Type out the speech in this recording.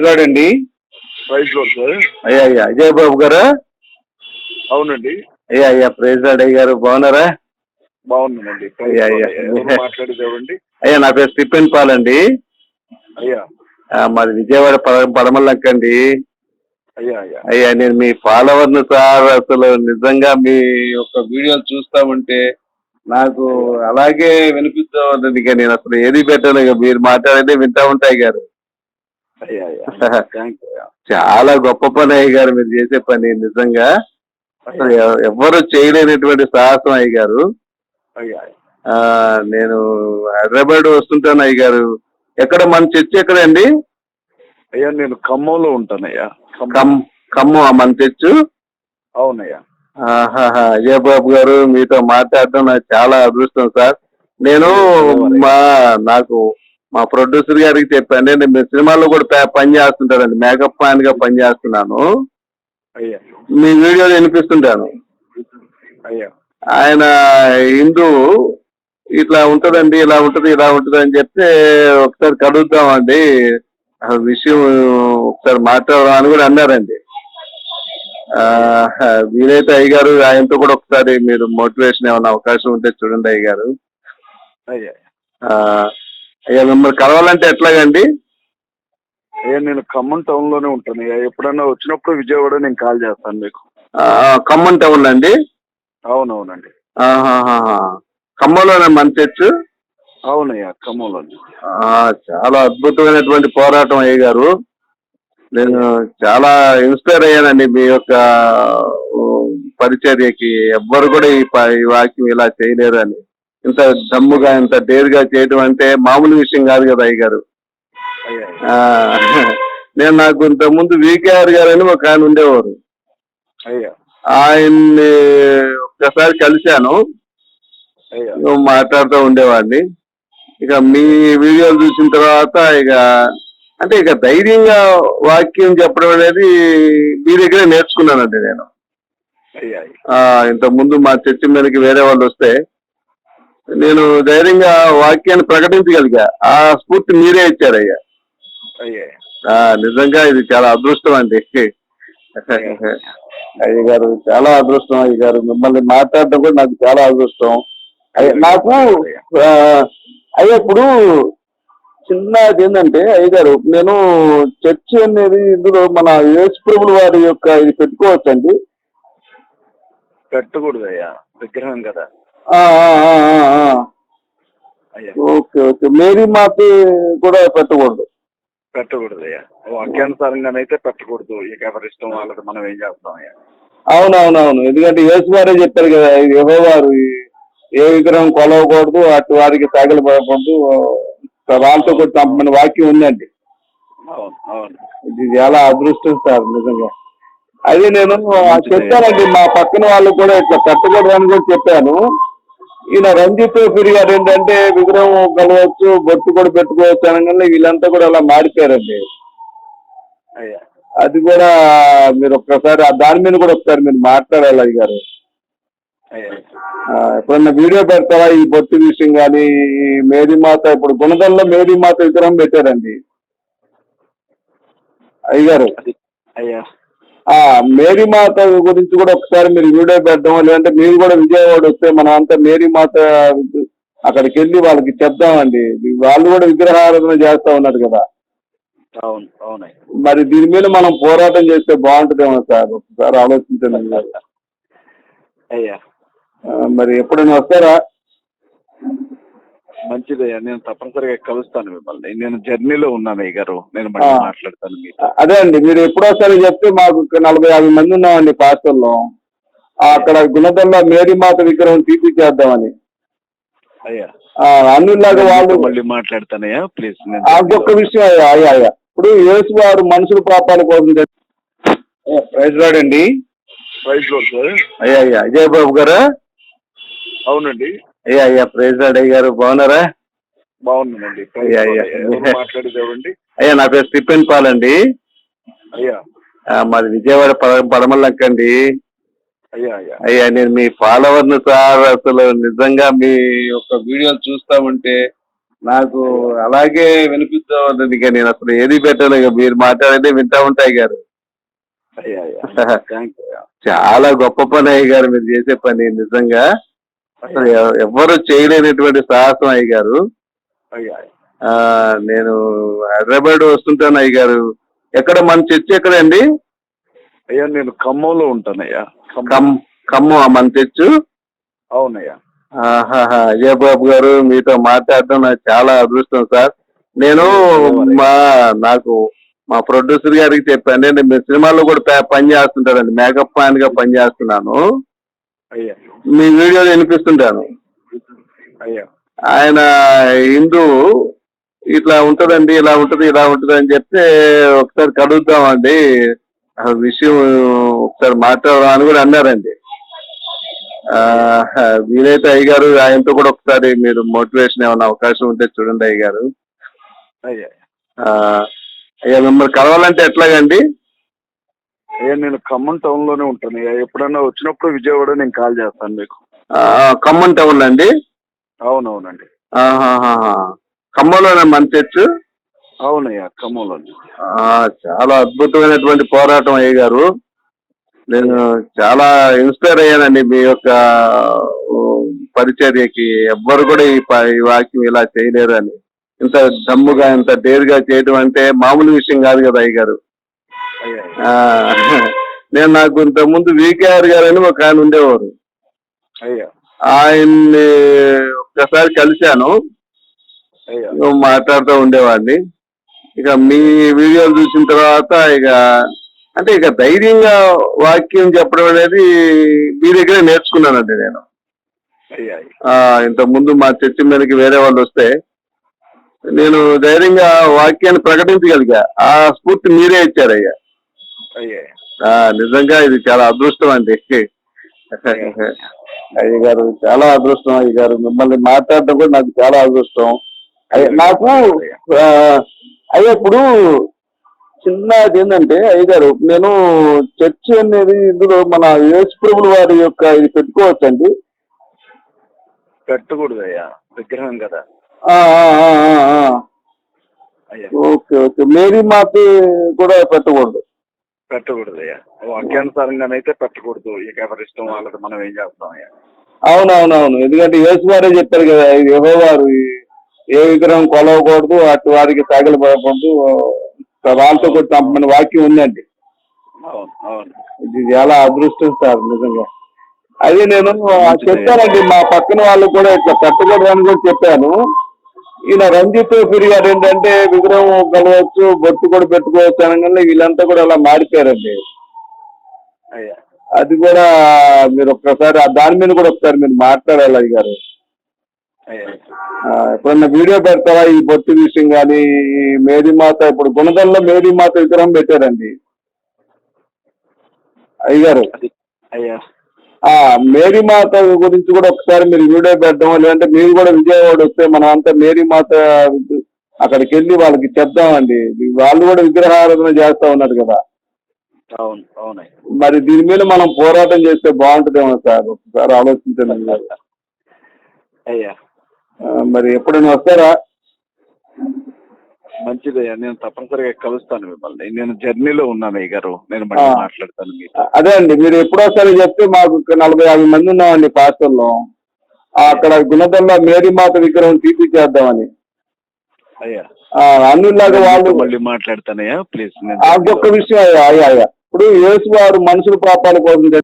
Praise అండి. ప్రైజ్లో sir? అయ్యా అయ్యా అజయ్ బాబు గారు? అవునండి. అయ్యా అయ్యా ప్రైజ్ రాడ్ అయ్య గారు బాగున్నారా? బాగున్నానండి అయ్యా, లార్డ్. అయ్యా. నా పేరు స్టిఫెన్ పాల్ అండి. అయ్యా. మాది విజయవాడ పడ- పడమల్లక్క అండి. అయ్యా అయ్యా. అయ్యా నేను మీ ఫాలోవర్ను సార్ అసలు నిజంగా మీ యొక్క వీడియోలు చూస్తా ఉంటే నాకు అలాగే వినిపిస్తూ ఉంటుంది ఇక నేను అసలు ఏది పెట్టాను ఇక మీరు మాట్లాడితే వింటా ఉంటాయి గారు అయ్యా అయ్యా థ్యాంక్ యూ చాలా గొప్ప పని అయ్య గారు మీరు చేసే పని నిజంగా. అసలు ఎవ- ఎవ్వరు చేయలేనటువంటి సాహసం అయ్య గారు. అయ్యా ఆ, నేను హైదరాబాద్ వస్తుంటాను అయ్య గారు. ఎక్కడ మన చర్చి ఎక్కడండి? అయ్యా నేను ఖమ్మంలో ఉంటానయ్యా. ఖమ్మం. మన చర్చు? అవునయ్యా. అజయ్ బాబు గారు మీతో మాట్లాడటం నాకు చాలా అదృష్టం సార్. నేను మా నాకు మా ప్రొడ్యూసర్ గారికి చెప్పాను నేను మీ సినిమాలో కూడా పని చేస్తుంటానండి మేకప్ మ్యాన్గా పని చేస్తున్నాను. మీ వీడియోలు వినిపిస్తుంటాను. అయ్యా. ఆయన హిందూ ఇట్లా ఉంటదండి ఇలా ఉంటది ఇలా ఉంటది అని చెప్తే ఒకసారి కడుగుతామండి. విషయం ఒకసారి మాట్లాడదాం అని కూడా అన్నారండి. ఆ, వీలైతే అయ్య గారు ఆయనతో కూడా ఒకసారి మీరు మోటివేషన్ ఏమైనా అవకాశం ఉంటే చూడండి అయ్య. గారు అయ్యా మిమ్మల్ని కలవాలంటే ఎట్లాగండి? అయ్యా నేను ఖమ్మం టౌన్లోనే ఉంటాను. అయ్యా ఎప్పుడన్నా వచ్చినప్పుడు విజయవాడ నేను కాల్ చేస్తాను మీకు. ఖమ్మం టౌన్ అండి అవునవునండి. ఖమ్మంలోనే మన చర్చ్? అవునయ్యా ఖమ్మంలో చాలా అద్భుతమైనటువంటి పోరాటం అయ్య గారు. నేను చాలా ఇన్స్పైర్ అయ్యానండి మీ యొక్క పరిచర్యకి. ఎవ్వరు కూడా ఈ వాక్యం ఇలా చేయలేరు అని ఇంత దమ్ముగా ఇంత డేరుగా చేయడం అంటే మామూలు విషయం కాదు కదా అయ్య గారు నేను నాకు ఇంత ముందు వికేఆర్ గారు అని ఒక ఆయన ఉండేవారు. ఆయన్ని ఒక్కసారి కలిశాను. మాట్లాడుతూ ఉండేవాడిని. ఇక మీ వీడియోలు చూసిన తర్వాత ఇక అంటే ఇక ధైర్యంగా వాక్యం చెప్పడం అనేది మీ దగ్గరే నేర్చుకున్నానండి నేను. ఇంత ముందు మా చర్చి మీదకి వేరే వాళ్ళు వస్తే నేను ధైర్యంగా వాక్యాన్ని ప్రకటించగలిగా. ఆ స్ఫూర్తి మీరే ఇచ్చారయ్యా. నిజంగా ఇది చాలా అదృష్టం అండి. అయ్య గారు చాలా అదృష్టం అయ్య గారు. మిమ్మల్ని మాట్లాడడం కూడా నాకు చాలా అదృష్టం. నాకు అయ్యా ఇప్పుడు చిన్నది ఏంటంటే అయ్య గారు నేను చర్చి అనేది ఇందులో మన యేసు ప్రభుల వారి యొక్క ఇది పెట్టుకోవచ్చండి. పెట్టకూడదు అయ్యా విగ్రహం కదా. Okay okay. మేరీ మాత కూడా పెట్టకూడదు. పెట్టకూడదు అయ్యా వాక్యానుసారంగానైతే పెట్టకూడదు. ఇక ఎవరి ఇష్టం వాళ్ళకి మనం ఏం చేస్తాం అయ్యా? అవునవునవును. ఎందుకంటే యేసు వారే చెప్పారు కదా యెహోవారు ఏ విగ్రహం కొలవకూడదు అటు వారికి తగలు పడకూడదు వాళ్ళతో కూడా చంపమని వాక్యం ఉందండి. అవును అవును. ఇది చాలా అదృష్టం సార్ నిజంగా. అది నేను చెప్పానండి మా పక్కన వాళ్ళు కూడా ఇట్లా కట్టకూడదు అని కూడా చెప్పాను. ఈయన రంజిత్ ఫిరి గారు ఏంటంటే విగ్రహం కలవచ్చు బొట్టు కూడా పెట్టుకోవచ్చు అనగానే వీళ్ళంతా కూడా అలా మారిపోయారండి. అయ్యా. అది కూడా మీరు ఒక్కసారి ఆ దాని మీద కూడా ఒకసారి మీరు మాట్లాడాలి అయ్య గారు. ఎప్పుడన్నా వీడియో పెడతారా ఈ బొట్టు విషయం కానీ మేరీమాత ఇప్పుడు గుణదల్లో మేరీమాత విగ్రహం పెట్టారండి. అయ్యగారు అది అయ్యా. ఆ మేరీమాత గురించి కూడా ఒకసారి మీరు వీడియో పెట్టడం లేదంటే మీరు కూడా విజయవాడ వస్తే మనం అంతా మేరీమాత అక్కడికి వెళ్ళి వాళ్ళకి చెప్దామండి. వాళ్ళు కూడా విగ్రహారాధన చేస్తా ఉన్నారు కదా. అవును మరి దీని మీద మనం పోరాటం చేస్తే బాగుంటుందేమో సార్ ఒకసారి ఆలోచించండి. అయ్యా. మరి ఎప్పుడైనా వస్తారా? మంచిదయ్యా నేను తప్పనిసరిగా కలుస్తాను మిమ్మల్ని. నేను జర్నీలో ఉన్నాను అయ్య గారు నేను మళ్ళీ. మాట్లాడతాను మీతో. అదే అండి మీరు ఎప్పుడోసారి చెప్తే మాకు నలభై యాభై మంది ఉన్నామండి పాస్టర్లో. ఆ, అక్కడ గుణదల్లో మేరీమాత విగ్రహం తీపిచ్చేద్దామని. అయ్యా. ఆ, అన్నిలాగా వాళ్ళు మీతో మళ్ళీ మాట్లాడతానయ్యా ప్లీజ్. నేను అదొక్క విషయం అయ్యా అయ్యా అయ్యా. ఇప్పుడు యేసు వారు మనుషుల పాపాల కోసం ప్రైజ్ రాడండి ప్రైజ్లో సార్. అయ్యా అయ్యా. అజయ్ బాబు గారు? అవునండి. అయ్యా అయ్యా ప్రైజ్ అయ్య గారు బాగున్నారా? బాగున్నానండి అయ్యా, అయ్యా. నా పేరు స్టిఫెన్ పాల్ అండి. అయ్యా. మాది విజయవాడ పడ- పడమల్లక్క అండి. అయ్యా అయ్యా. అయ్యా నేను మీ ఫాలోవర్ను సార్ అసలు నిజంగా మీ యొక్క వీడియోలు చూస్తా ఉంటే నాకు అలాగే వినిపిస్తూ ఉంటుంది ఇక నేను అసలు ఏది పెట్టాను ఇక. మీరు మాట్లాడితే వింటా ఉంటాయి గారు. చాలా గొప్ప పని అయ్య గారు మీరు చేసే పని నిజంగా. అసలు ఎవ- ఎవ్వరు చేయలేనటువంటి సాహసం అయ్య. గారు అయ్యా నేను హైదరాబాద్ వస్తుంటాను అయ్య గారు ఎక్కడ మన చర్చి ఎక్కడండి? అయ్యా నేను ఖమ్మంలో ఉంటానయ్యా. ఖమ్మం. మన చర్చు? అవునయ్యా. అజయ్ బాబు గారు మీతో మాట్లాడడం నాకు చాలా అదృష్టం సార్. నేను మా నాకు మా ప్రొడ్యూసర్ గారికి చెప్పాను. నేను మీ సినిమాలో కూడా పని చేస్తుంటానండి. మేకప్ మ్యాన్గా పని చేస్తున్నాను. అయ్యా. మీ వీడియోలు వినిపిస్తుంటాను. అయ్యా. ఆయన హిందూ ఇట్లా ఉంటదండి ఇలా ఉంటది ఇలా ఉంటది అని చెప్తే ఒకసారి కడుగుతామండి. ఆ విషయం ఒకసారి మాట్లాడదాం అని కూడా అన్నారండి. వీలైతే అయ్యగారు ఆయనతో కూడా ఒకసారి మీరు మోటివేషన్ ఏమైనా అవకాశం ఉంటే చూడండి అయ్యగారు. అయ్యా. అయ్యా మిమ్మల్ని కలవాలంటే ఎట్లాగండి? అయ్యా నేను ఖమ్మం టౌన్లోనే ఉంటాను. ఎప్పుడన్నా వచ్చినప్పుడు విజయవాడ నేను కాల్ చేస్తాను మీకు. ఖమ్మం టౌన్ అండి? అవునవునండి. ఖమ్మంలోనే మన చర్చ్? అవునయ్యా ఖమ్మంలో ఆ, చాలా అద్భుతమైనటువంటి పోరాటం అయ్య గారు. నేను చాలా ఇన్స్పైర్ అయ్యానండి మీ యొక్క పరిచర్యకి. ఎవ్వరు కూడా ఈ వాక్యం ఇలా చేయలేరు అని. ఇంత దమ్ముగా ఇంత డేరుగా చేయడం అంటే మామూలు విషయం కాదు కదా అయ్య గారు. నేను నాకు ఇంత ముందు వికేఆర్ గారు అని ఒక ఆయన ఉండేవారు. అయ్యా. ఆయన్ని ఒక్కసారి కలిశాను. అయ్యా. మాట్లాడుతూ ఉండేవాడిని. ఇక మీ వీడియోలు చూసిన తర్వాత ఇక అంటే ఇక ధైర్యంగా వాక్యం చెప్పడం అనేది మీ దగ్గరే నేర్చుకున్నానండి నేను. ఇంత ముందు మా చర్చి మీదకి వేరే వాళ్ళు వస్తే నేను ధైర్యంగా వాక్యాన్ని ప్రకటించగలిగా. ఆ స్ఫూర్తి మీరే ఇచ్చారయ్యా. నిజంగా ఇది చాలా అదృష్టం అండి. అయ్య గారు చాలా అదృష్టం అయ్య గారు. మిమ్మల్ని మాట్లాడడం కూడా నాకు చాలా అదృష్టం. నాకు అయ్యా ఇప్పుడు చిన్నది ఏంటంటే అయ్య గారు నేను చర్చి అనేది ఇందులో మన యేసు ప్రభుల వారి యొక్క ఇది పెట్టుకోవచ్చండి. పెట్టకూడదు అయ్యా విగ్రహం కదా. Okay okay. మేరీ మాత కూడా పెట్టకూడదు. పెట్టకూడదు అయ్యా వాక్యానుసారంగానైతే పెట్టకూడదు. ఇక ఎవరి ఇష్టం వాళ్ళది మనం ఏం చేస్తాం అయ్యా? అవునవునవును. ఎందుకంటే యేసు వారే చెప్పారు కదా ఇది యెహోవారు ఏ విగ్రహం కొలవకూడదు అటు వారికి తగలబడకూడదు వాళ్ళతో కూడా చంపమని వాక్యం ఉందండి. అవును అవును. ఇది చాలా అదృష్టం సార్ నిజంగా. అది నేను చెప్పానండి మా పక్కన వాళ్ళు కూడా ఇట్లా పెట్టకూడదు అని కూడా చెప్పాను. ఈయన రంజిత్ పురి గారు ఏంటంటే విగ్రహం కలవచ్చు బొట్టు కూడా పెట్టుకోవచ్చు అనగానే వీళ్ళంతా కూడా అలా మారిపోయారండి. అయ్యా. అది కూడా మీరు ఒక్కసారి ఆ దాని మీద కూడా ఒకసారి మీరు మాట్లాడాలి అది గారు. ఎప్పుడన్నా వీడియో పెడతారా ఈ బొట్టు విషయం కానీ? మేరీమాత ఇప్పుడు గుణదల్లో మేరీమాత విగ్రహం పెట్టారండి. అయ్యగారు అది అయ్యా. ఆ మేరీమాత గురించి కూడా ఒకసారి మీరు వీడియో పెట్టడం లేదంటే మీరు కూడా విజయవాడ వస్తే మనం అంతా మేరీమాత అక్కడికి వెళ్ళి వాళ్ళకి చెప్దామండి. వాళ్ళు కూడా విగ్రహారాధన చేస్తా ఉన్నారు కదా. అవును మరి దీని మీద మనం పోరాటం చేస్తే బాగుంటుందేమో సార్? ఒకసారి ఆలోచించండి. మీరు. అయ్యా మరి ఎప్పుడైనా వస్తారా? మంచిదయ్యా నేను తప్పనిసరిగా కలుస్తాను మిమ్మల్ని. నేను జర్నీలో ఉన్నాను అయ్య గారు నేను మళ్ళీ. మాట్లాడతాను మీతో. అదే అండి మీరు ఎప్పుడోసారి చెప్తే మాకు నలభై యాభై మంది ఉన్నామండి పాస్టర్లో. ఆ, అక్కడ గుణదల్ల మేరీమాత విగ్రహం తీపిచ్చేద్దామని అయ్యా. ఆ, అన్నిలాగా వాళ్ళు మళ్ళీ మాట్లాడతానయ్యా ప్లీజ్. ఒక్క విషయం అయ్యా అయ్యా అయ్యా. ఇప్పుడు యేసు వారు మనుషుల పాపాల కోసం